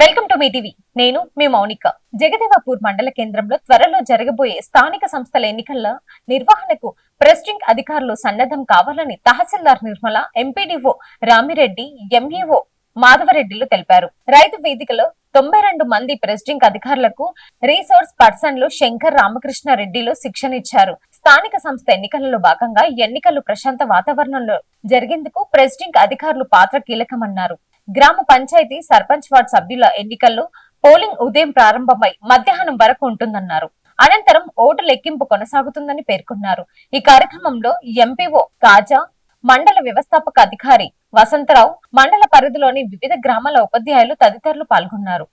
Welcome to me TV. నేను మీ మౌనిక. జగదేవపూర్ మండల కేంద్రంలో త్వరలో జరగబోయే స్థానిక సంస్థల ఎన్నికల నిర్వహణకు ప్రెసిడెంట్ అధికారులు సన్నద్ధం కావాలని తహసీల్దార్ నిర్మల ఎంపీడీఓ రామిరెడ్డి ఎంఈఓ మాధవరెడ్డిలు తెలిపారు. రైతు వేదికలో తొంభై రెండు మంది ప్రెసిడింగ్ అధికారులకు రీసోర్స్ పర్సన్లు శంకర్ రామకృష్ణ రెడ్డిలు శిక్షణ ఇచ్చారు స్థానిక సంస్థ ఎన్నికలలో భాగంగా ఎన్నికలు ప్రశాంత వాతావరణంలో జరిగేందుకు ప్రెసిడింగ్ అధికారులు పాత్ర కీలకమన్నారు. గ్రామ పంచాయతీ సర్పంచ్ వార్డ్ సభ్యుల ఎన్నికల్లో పోలింగ్ ఉదయం ప్రారంభమై మధ్యాహ్నం వరకు ఉంటుందన్నారు. అనంతరం ఓటు లెక్కింపు కొనసాగుతుందని పేర్కొన్నారు. ఈ కార్యక్రమంలో ఎంపీఓ కాజా మండల వ్యవస్థాపక అధికారి వసంతరావు మండల పరిధిలోని వివిధ గ్రామాల ఉపాధ్యాయులు తదితరులు పాల్గొన్నారు.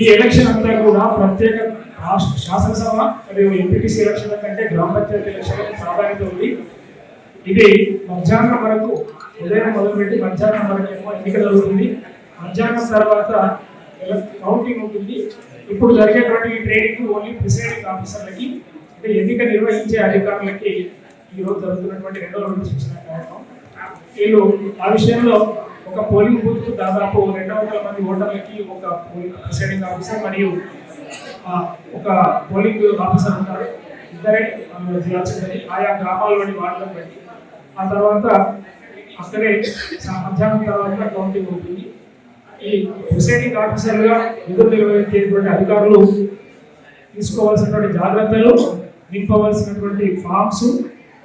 ఈ ఎలక్షన్ అంతా కూడా ప్రత్యేక రాష్ట్ర శాసనసభ మరియు ఎంపీటీసీ ఎలక్షన్ల కంటే గ్రామ పంచాయతీ ఎలక్షన్ ప్రాధాన్యత ఉంది. ఇది మధ్యాహ్నం వరకు ఉదయం మొదలుపెట్టి మధ్యాహ్నం వరకు ఏమో ఎన్నిక జరుగుతుంది. మధ్యాహ్నం తర్వాత కౌంటింగ్ ఉంటుంది. ఇప్పుడు జరిగేటువంటి ఈ ట్రైనింగ్ ఓన్లీ ప్రిసైడింగ్ ఆఫీసర్లకి అంటే ఎన్నిక నిర్వహించే అధికారులకి ఈ రోజు జరుగుతున్నటువంటి రెండో రోజు శిక్షణ కార్యక్రమం. వీళ్ళు ఆ విషయంలో ఒక పోలింగ్ బూత్ దాదాపు రెండు వందల మంది ఓటర్లకి ఒక పోలింగ్ ప్రిసైడింగ్ ఆఫీసర్ మరియు ఒక పోలింగ్ ఆఫీసర్ ఉంటారు. ఇద్దరే ఆయా గ్రామాల్లోని వార్డులను బట్టి. ఆ తర్వాత అక్కడే మధ్యాహ్నం తర్వాత కౌంటింగ్ ఉంటుంది. ఈ ప్రిసైడింగ్ ఆఫీసర్గా విధులు నిర్వహించేటువంటి అధికారులు తీసుకోవాల్సినటువంటి జాగ్రత్తలు నింపవలసినటువంటి ఫామ్స్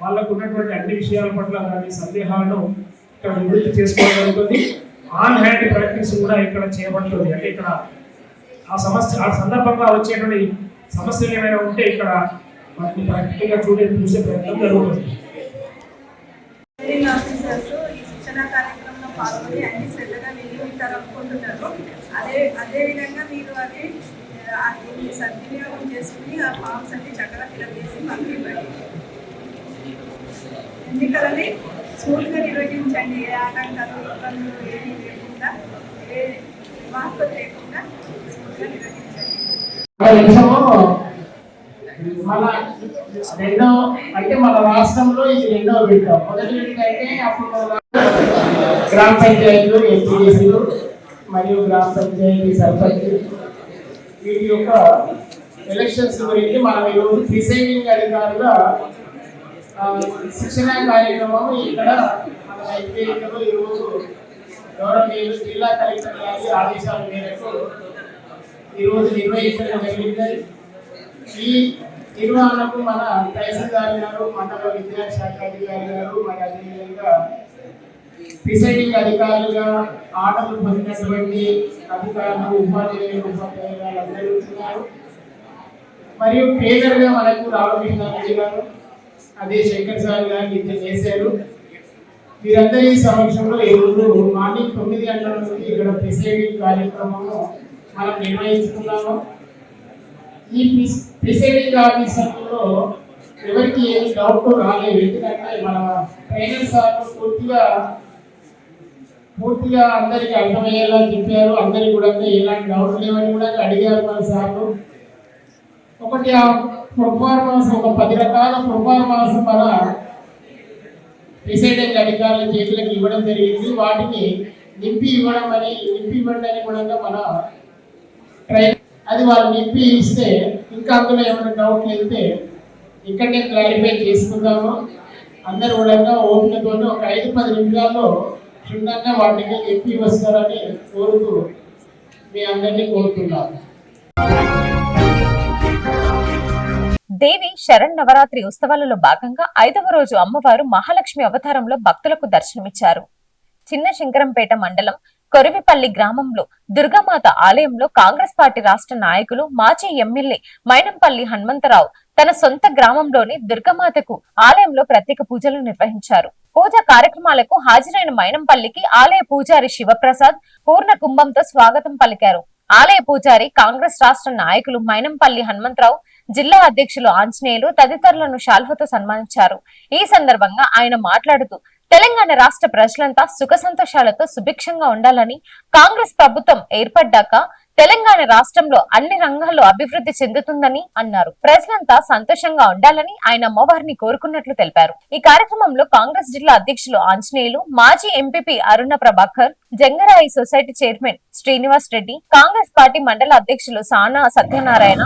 వాళ్ళకు ఉన్నటువంటి అన్ని విషయాల పట్ల దాని సందేహాలను ఇక్కడ నివృత్తి చేసుకోవడం జరుగుతుంది. ఆన్ హ్యాండ్ ప్రాక్టీస్ కూడా ఇక్కడ చేయబడుతుంది. అంటే ఇక్కడ ఆ సమస్య ఆ సందర్భంగా వచ్చేటువంటి సమస్యలు ఏమైనా ఉంటే ఇక్కడ వాటిని ప్రాక్టికల్గా చూడే చూసే ప్రయత్నం జరుగుతుంది ట్రైనింగ్ ఆఫీసర్స్ ఈ శిక్షణ కార్యక్రమంలో పాల్గొని అన్ని శ్రద్ధగా వినియోగిస్తారు అనుకుంటున్నారు. అదే అదేవిధంగా మీరు అది దీన్ని సద్వినియోగం చేసుకుని ఆ ఫామ్స్ అన్ని చక్కగా ఫిలప్ చేసి మాకు ఇవ్వండి. ఎన్నికలని స్మూత్గా నిర్వహించండి. ఏ ఆటంకాలు ఇబ్బందులు ఏమీ లేకుండా ఏ మార్పులు లేకుండా స్మూత్గా నిర్వహించండి. మన రెండో అంటే మన రాష్ట్రంలో ఇది రెండో విడత. మొదటి విడత అయితే అప్పుడు గ్రామ పంచాయతీలు ఎంపీడీసీలు మరియు గ్రామ పంచాయతీ సర్పంచ్. వీటి యొక్క ఎలక్షన్స్ గురించి మనం ఈరోజు ప్రిసైడింగ్ అధికారుగా శిక్షణ కార్యక్రమం ఇక్కడ మన ఎంపీలో ఈరోజు గౌరవనీయులు జిల్లా కలెక్టర్ గారి ఆదేశాల మేరకు ఈరోజు నిర్వహించడం జరిగింది. ఈ నిర్వహణకు మన తహసీల్దార్ గారు మండల విద్యాశాఖ అధికారి గారు మరి అదేవిధంగా ప్రిసైడింగ్ అధికారులుగా ఆటలు పొందినటువంటి అధికారులు ఉపాధ్యాయులు ఉపాధ్యాయులు అందరూ ఉన్నారు. మరియు ట్రైనర్ మనకు రామకృష్ణారెడ్డి గారు. అదే శంకర్ సార్ గారు ఇద్దరు చేశారు. వీరందరి సమక్షంలో ఈ రోజు మార్నింగ్ తొమ్మిది గంటల నుంచి ఇక్కడ ప్రిసైడింగ్ కార్యక్రమము మనం నిర్వహించుకున్నాము ఈ ప్రిసైడింగ్ ఆఫీసర్లో ఎవరికి ఏమి డౌట్ రాలేదు. ఎందుకంటే మన ట్రైనర్ సార్ పూర్తిగా పూర్తిగా అందరికి అర్థమయ్యేలా చెప్పారు. అందరికి కూడా ఎలాంటి డౌట్ లేవని కూడా అడిగారు మన సార్లు. ఒకటి ఆ ప్రొఫార్మన్స్ ఒక పది రకాల ప్రొఫార్మన్స్ మన ప్రిసైడింగ్ అధికారుల చేతులకు ఇవ్వడం జరిగింది. వాటిని నింపి ఇవ్వడం అని నింపి ఇవ్వండి అని కూడా మన ట్రైన్ అది వాళ్ళు నింపి ఇస్తే ఇంకా అందులో ఏమైనా డౌట్ వెళ్తే ఇక్కడనే క్లారిఫై చేసుకుందాము. అందరు కూడా ఓపికతో ఒక ఐదు పది నిమిషాల్లో క్షుణ్ణంగా వాటిని నింపి వస్తారని కోరుతూ మీ అందరినీ కోరుతున్నాను. దేవి శరణ్ నవరాత్రి ఉత్సవాలలో భాగంగా ఐదవ రోజు అమ్మవారు మహాలక్ష్మి అవతారంలో భక్తులకు దర్శనమిచ్చారు. చిన్న శంకరంపేట మండలం కొరివిపల్లి గ్రామంలో దుర్గామాత ఆలయంలో కాంగ్రెస్ పార్టీ రాష్ట్ర నాయకులు మాజీ ఎమ్మెల్యే మైనంపల్లి హనుమంతరావు తన సొంత గ్రామంలోని దుర్గామాతకు ఆలయంలో ప్రత్యేక పూజలు నిర్వహించారు. పూజా కార్యక్రమాలకు హాజరైన మైనంపల్లికి ఆలయ పూజారి శివప్రసాద్ పూర్ణ కుంభంతో స్వాగతం పలికారు. ఆలయ పూజారి కాంగ్రెస్ రాష్ట్ర నాయకులు మైనంపల్లి హనుమంతరావు జిల్లా అధ్యక్షులు ఆంజనేయులు తదితరులను శాల్వతో సన్మానించారు. ఈ సందర్భంగా ఆయన మాట్లాడుతూ తెలంగాణ రాష్ట్ర ప్రజలంతా సుఖ సంతోషాలతో సుభిక్షంగా ఉండాలని కాంగ్రెస్ ప్రభుత్వం ఏర్పడ్డాక తెలంగాణ రాష్ట్రంలో అన్ని రంగాల్లో అభివృద్ధి చెందుతుందని అన్నారు. ప్రజలంతా సంతోషంగా ఉండాలని ఆయన అమ్మవారిని కోరుకున్నట్లు తెలిపారు. ఈ కార్యక్రమంలో కాంగ్రెస్ జిల్లా అధ్యక్షులు ఆంజనేయులు మాజీ MPP Aruna Prabhakar Jangarayi society chairman Srinivas Reddy Congress party మండల అధ్యక్షులు సానా సత్యనారాయణ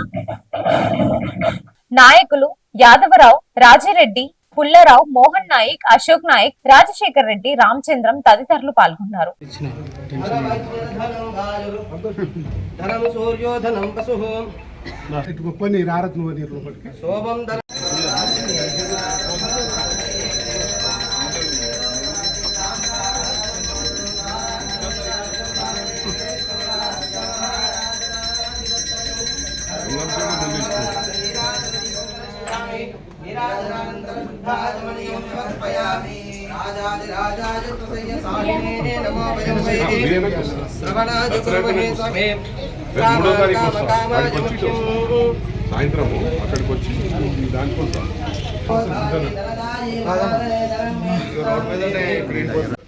నాయకులు యాదవరావు రాజిరెడ్డి పుల్లారావు మోహన్ నాయక్ అశోక్ నాయక్ రాజశేఖర్ రెడ్డి రామచంద్రం తదితరులు పాల్గొన్నారు. మూడో తారీఖు సాయంత్రము అక్కడికి వచ్చి ఈ దానికోసం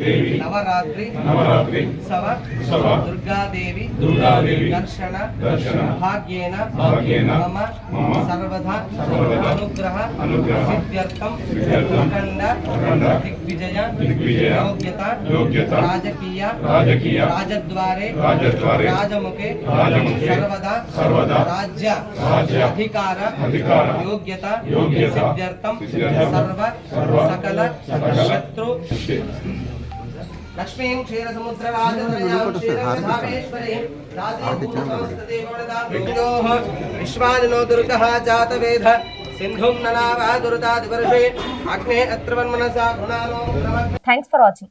नवरात्रि। नवरात्रि। सवा दुर्गा देवी दुर्गा देवी दर्शन। दर्शन। भाग्येन। भाग्येन। मम। मम। सर्वधा। सर्वधा। अनुग्रह। अनुग्रह। सिद्ध्यर्थम। अखंड अखंड दिग्विजय। दिग्विजय। योग्यता। योग्यता। राजकीय। राजकीय। राजद्वारे। राजद्वारे। राजमुखे। राजमुखे। सर्वदा। सर्वदा। राज्य। राज्य। अधिकार। अधिकार। योग्यता। योग्यता। सिद्ध्यर्थम। सर्व। सर्व। सकल। शत्रु। लक्ष्मीं क्षीरसमुद्रराजवरयां क्षीरभावेश्वरीं राजीभूतसहस्रदेववरदाभ्योः विश्वानिनो दुर्गः जातवेद सिन्धुं ननावा दुरुतादिवर्षे अग्ने अत्र वन्मनसा गुणानो थैंक्स फॉर वाचिंग